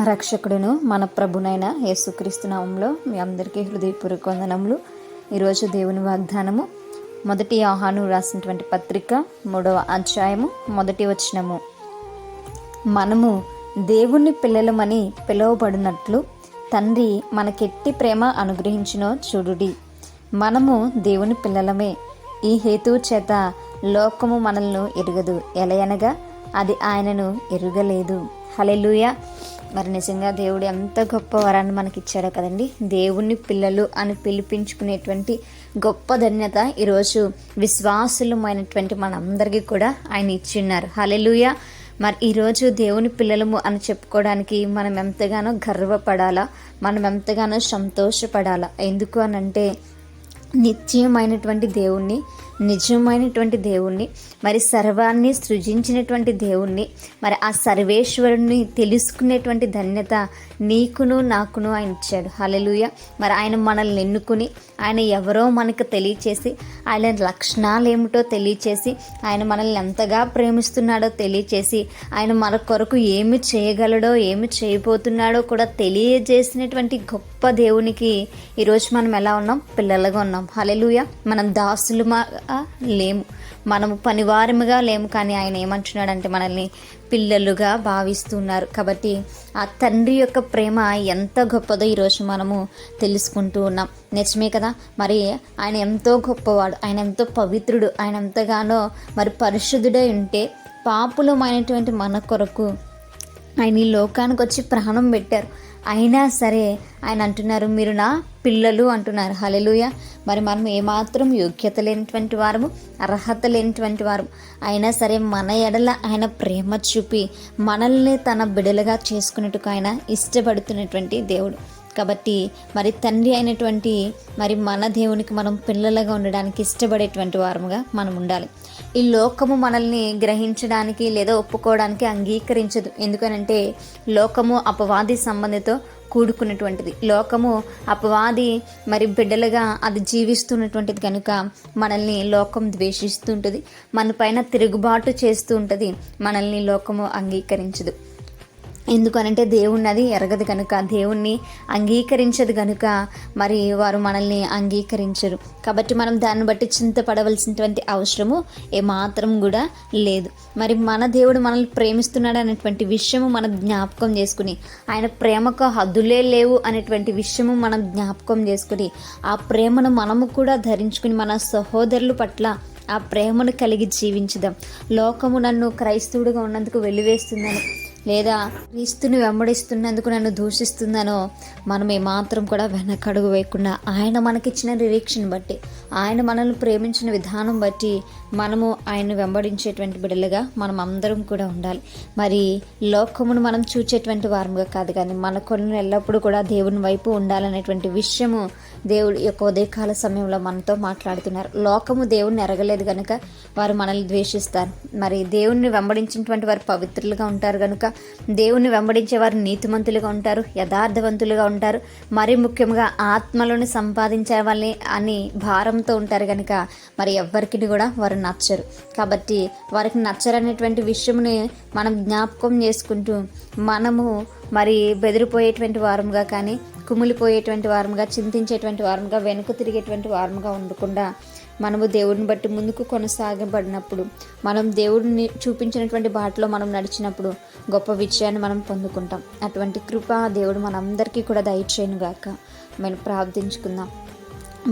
రక్షకుడును మన ప్రభునైన యేసుక్రీస్తు నామంలో మీ అందరికీ హృదయపూర్వక వందనములు. ఈరోజు దేవుని వాగ్దానము మొదటి ఆహాను రాసినటువంటి పత్రిక మూడవ అధ్యాయము మొదటి వచనము. మనము దేవుని పిల్లలమని పిలువబడినట్లు తండ్రి మనకెట్టి ప్రేమ అనుగ్రహించినో చూడుడి. మనము దేవుని పిల్లలమే ఈ హేతువు చేత లోకము మనల్ని ఎరగదు. ఎలయనగా అది ఆయనను ఎరుగలేదు. హలెలుయ మరి నిజంగా దేవుడు ఎంత గొప్ప వరాన్ని మనకి ఇచ్చాడో కదండి. దేవుణ్ణి పిల్లలు అని పిలిపించుకునేటువంటి గొప్ప ధన్యత ఈరోజు విశ్వాసులమైనటువంటి మనందరికీ కూడా ఆయన ఇచ్చిన్నారు. హలెలుయ మరి ఈరోజు దేవుని పిల్లలము అని చెప్పుకోవడానికి మనం ఎంతగానో గర్వపడాలా మనం ఎంతగానో సంతోషపడాలా. ఎందుకు అనంటే నిత్యమైనటువంటి దేవుణ్ణి నిజమైనటువంటి దేవుణ్ణి మరి సర్వాన్ని సృజించినటువంటి దేవుణ్ణి మరి ఆ సర్వేశ్వరుణ్ణి తెలుసుకునేటువంటి ధన్యత నీకును నాకును ఆయన ఇచ్చాడు. హలలుయ మరి ఆయన మనల్ని ఎన్నుకుని ఆయన ఎవరో మనకు తెలియచేసి ఆయన లక్షణాలు ఏమిటో తెలియచేసి ఆయన మనల్ని ఎంతగా ప్రేమిస్తున్నాడో తెలియచేసి ఆయన మన కొరకు ఏమి చేయగలడో ఏమి చేయబోతున్నాడో కూడా తెలియజేసినటువంటి గొప్ప దేవునికి ఈరోజు మనం ఎలా ఉన్నాం? పిల్లలుగా ఉన్నాం. హలలుయ మనం దాసులు మా లేము. మనము పనివారముగా లేము కానీ ఆయన ఏమంటున్నాడంటే మనల్ని పిల్లలుగా భావిస్తున్నారు. కాబట్టి ఆ తండ్రి యొక్క ప్రేమ ఎంత గొప్పదో ఈరోజు మనము తెలుసుకుంటూ ఉన్నాం. నిజమే కదా? మరి ఆయన ఎంతో గొప్పవాడు ఆయన ఎంతో పవిత్రుడు ఆయన ఎంతగానో మరి పరిశుద్ధుడై ఉంటే పాపులమైనటువంటి మన కొరకు ఆయన ఈ లోకానికి వచ్చి ప్రాణం పెట్టారు. అయినా సరే ఆయన అంటున్నారు మీరు నా పిల్లలు అంటున్నారు. హలెలుయ మరి మనం ఏమాత్రం యోగ్యత లేనటువంటి వారము అర్హత లేనటువంటి వారు అయినా సరే మన ఎడల ఆయన ప్రేమ చూపి మనల్ని తన బిడలుగా చేసుకున్నట్టుకు ఆయన ఇష్టపడుతున్నటువంటి దేవుడు. కాబట్టి మరి తండ్రి అయినటువంటి మరి మన దేవునికి మనం పిల్లలుగా ఉండడానికి ఇష్టపడేటువంటి వారముగా మనం ఉండాలి. ఈ లోకము మనల్ని గ్రహించడానికి లేదా ఒప్పుకోవడానికి అంగీకరించదు. ఎందుకనంటే లోకము అపవాది సంబంధితో కూడుకున్నటువంటిది. లోకము అపవాది మరి బిడ్డలుగా అది జీవిస్తున్నటువంటిది కనుక మనల్ని లోకం ద్వేషిస్తుంటుంది. మన పైన తిరుగుబాటు చేస్తూ ఉంటుంది మనల్ని లోకము అంగీకరించదు. ఎందుకనంటే దేవుణ్ణి అది ఎరగదు కనుక దేవుణ్ణి అంగీకరించదు కనుక మరి వారు మనల్ని అంగీకరించరు. కాబట్టి మనం దాన్ని బట్టి చింతపడవలసినటువంటి అవసరము ఏమాత్రం కూడా లేదు. మరి మన దేవుడు మనల్ని ప్రేమిస్తున్నాడు అనేటువంటి విషయము మనం జ్ఞాపకం చేసుకుని ఆయన ప్రేమకు హద్దులే లేవు అనేటువంటి విషయము మనం జ్ఞాపకం చేసుకుని ఆ ప్రేమను మనము కూడా ధరించుకుని మన సహోదరుల పట్ల ఆ ప్రేమను కలిగి జీవించుదాం. లోకము నన్ను క్రైస్తవుడిగా ఉన్నందుకు వెలివేస్తుందని లేదా క్రీస్తుని వెంబడిస్తున్నందుకు నన్ను దూషిస్తుందనో మనం ఏమాత్రం కూడా వెనకడుగు వేయకుండా ఆయన మనకిచ్చిన నిరీక్షను బట్టి ఆయన మనల్ని ప్రేమించిన విధానం బట్టి మనము ఆయన వెంబడించేటువంటి బిడ్డలుగా మనం అందరం కూడా ఉండాలి. మరి లోకమును మనం చూచేటువంటి వారముగా కాదు కానీ మన కొన్ని ఎల్లప్పుడూ కూడా దేవుని వైపు ఉండాలనేటువంటి విషయము దేవుడు యొక్క ఉదయకాల సమయంలో మనతో మాట్లాడుతున్నారు. లోకము దేవుణ్ణి ఎరగలేదు కనుక వారు మనల్ని ద్వేషిస్తారు. మరి దేవుణ్ణి వెంబడించినటువంటి వారు పవిత్రులుగా ఉంటారు కనుక దేవుణ్ణి వెంబడించే వారు నీతిమంతులుగా ఉంటారు యథార్థవంతులుగా ఉంటారు. మరి ముఖ్యంగా ఆత్మలను సంపాదించే వాళ్ళని అని భారంతో ఉంటారు కనుక మరి ఎవ్వరికి కూడా వారు నచ్చరు. కాబట్టి వారికి నచ్చరనేటువంటి విషయముని మనం జ్ఞాపకం చేసుకుంటూ మనము మరి బెదిరిపోయేటువంటి వారముగా కానీ కుమిలిపోయేటువంటి వారముగా చింతించేటువంటి వారముగా వెనుక తిరిగేటువంటి వారముగా ఉండకుండా మనము దేవుడిని బట్టి ముందుకు కొనసాగబడినప్పుడు మనం దేవుడిని చూపించినటువంటి బాటలో మనం నడిచినప్పుడు గొప్ప విజయాన్ని మనం పొందుకుంటాం. అటువంటి కృప దేవుడు మనందరికీ కూడా దయచేయను గాక. మనం ప్రార్థించుకుందాం.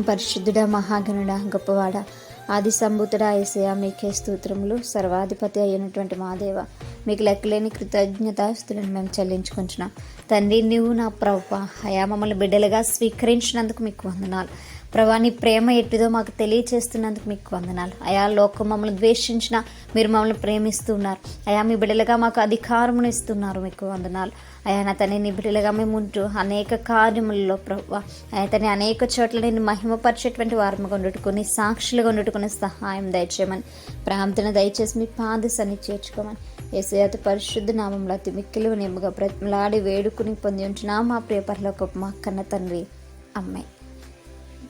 పరిశుద్ధుడ మహాగణుడ గొప్పవాడ ఆది సంభూతుడ ఏసయ మీకే స్తోత్రములు. సర్వాధిపతి అయినటువంటి మాదేవ మీకు లెక్కలేని కృతజ్ఞతాస్తులను మేము చెల్లించుకుంటున్నాం. తండ్రి నువ్వు నా ప్రభు. హయా మమ్మల్ని బిడ్డలుగా స్వీకరించినందుకు మీకు వందనాలు. ప్రభా నీ ప్రేమ ఎట్టిదో మాకు తెలియచేస్తున్నందుకు మీకు వందనాలు. అయా లోకం మమ్మల్ని ద్వేషించిన మీరు మమ్మల్ని ప్రేమిస్తున్నారు. అయా మీ బిడ్డలుగా మాకు అధికారమును ఇస్తున్నారు మీకు వందనాలు. అయా నా తని నీ బిడ్డలుగా మేము ఉంటూ అనేక కార్యములలో ప్రభు అయా అనేక చోట్ల నేను మహిమపరిచేటువంటి వారముగా ఉండుకుని సాక్షులుగా ఉండుకుని సహాయం దయచేయమని ప్రాంతన దయచేసి మీ పాదసని చేర్చుకోమని ఏసయాత పరిశుద్ధ నామంలో అతి మిక్కిలు నిమ్మగా ప్రతిలాడి వేడుకుని పొంది ఉంటున్నా మా ప్రియ ఒక మా కన్న తండ్రి. అమ్మాయి